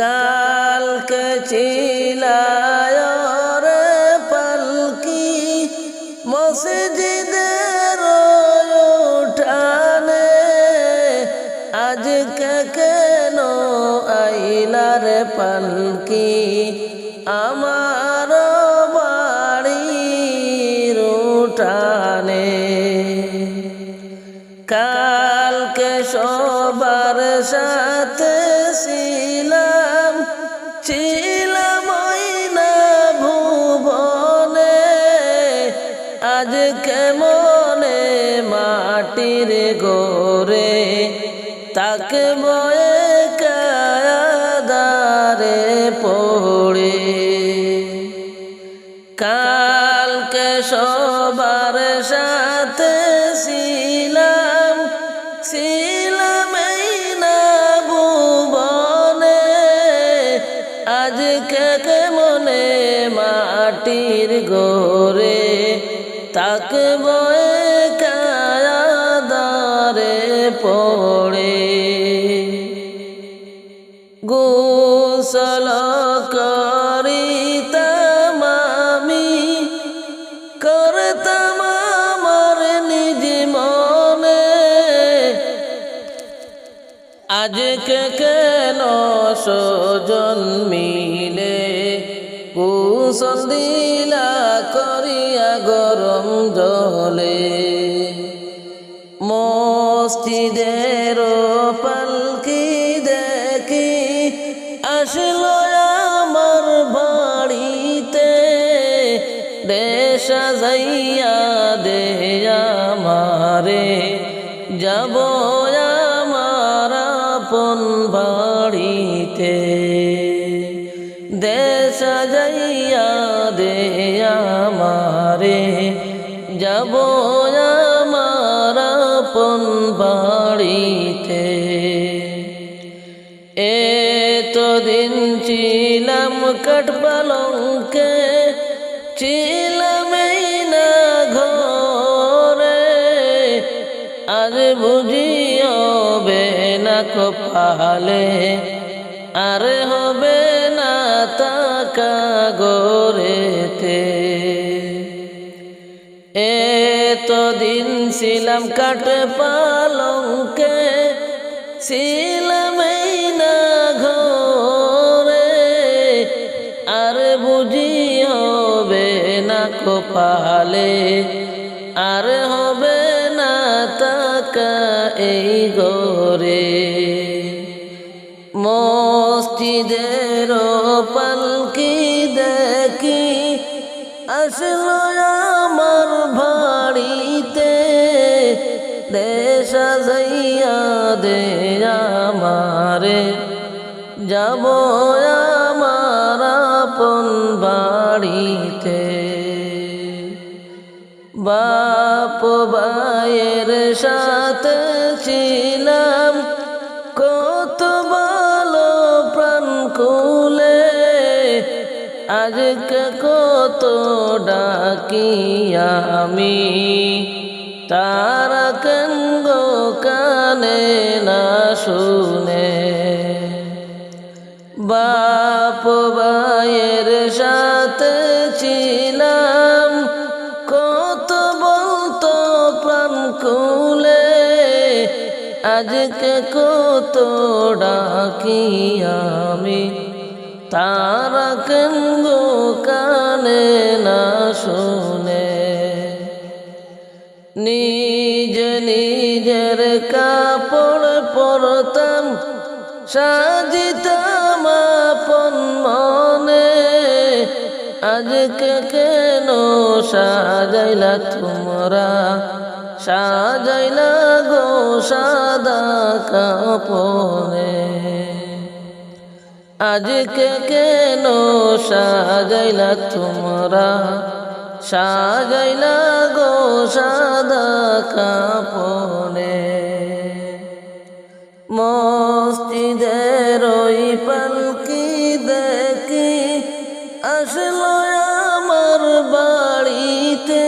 কালকে চিলায় পালকি, মসজিদের উঠানে। আজকে কেন আইলার পালকি, আমার বাড়ির উঠানে? কালকে সবার সাথে আজকে মনে মাটির গোরে তাকে বয়ে কায়াদারে পড়ে। কালকে সবার সাথে ছিলাম ছিলাম না ভুবনে। আজকে কে মনে মাটির গোরে তাকে বয়ে কায়াদারে পড়ে। গোসল করিতাম আমি করতাম আমার নিজ মনে। আজকে কেন সজন মিলে? করিয়া গরম জলে। মসজিদের পালকি দেখি? আসলো আমার বাড়িতে। দেশা যাইয়া দে আমারে যাব আমার আপন বাড়িতে। দেশা যাইয়া দে আমারে যাব আমার আপন বাড়িতে। এতদিন ছিলাম কাঠপালঙ্কে, ছিলাম না ঘরে। আর বুঝি না কপালে, আর হবে না তাকা গোরেতে এতদিন ছিলাম কাঠ পালঙ্কে ছিলাম না ঘরে আর বুঝি হবে না কপালে, আর হবে না তাকা এই ঘরে মসজিদের পালকি দে আমারে, যাব আমার আপন বাড়িতে। বাপ ভাইয়ের সাথে ছিলাম, কত ভালো প্রাণ কুলে আজকে কত ডাকি আমি। তারা কেন্দ্র কানে না শুনে। বাপ ভাইয়ের সাথে ছিলাম, কত বলতো প্রাণ খুলে, আজকে কত ডাকি আমি। তারা কেন্দ্র কানে না শুনে নিজ নিজের কাপড় পরতাম, সাজিতাম আপন মনে। আজকে কেন সাজাইলা তোমরা? সাজাইলা গো সাদা কাপনে আজকে কেন সাজাইলা তোমরা? সাজাইলা গো সাদা কাপনে। মসজিদের ওই পালকি দেখি আসলো আমার বাড়িতে।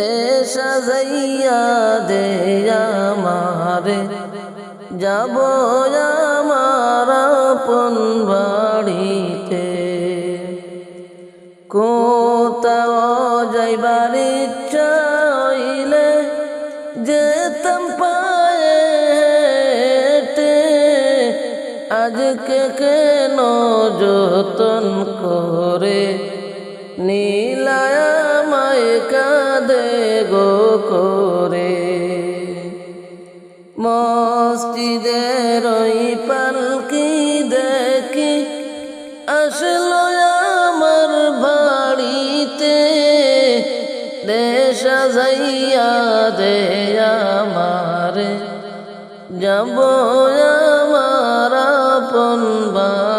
দেশা যাইয়া দে আমারে যাব আমার আপন আজকে কেন যতন করে? নীলায় মায় কাঁদে গো করে। মসজিদের ওই পালকি দেখি আসলো আমার বাড়িতে। দেশা যাইয়া দে আমার, যাব আপন বাড়ি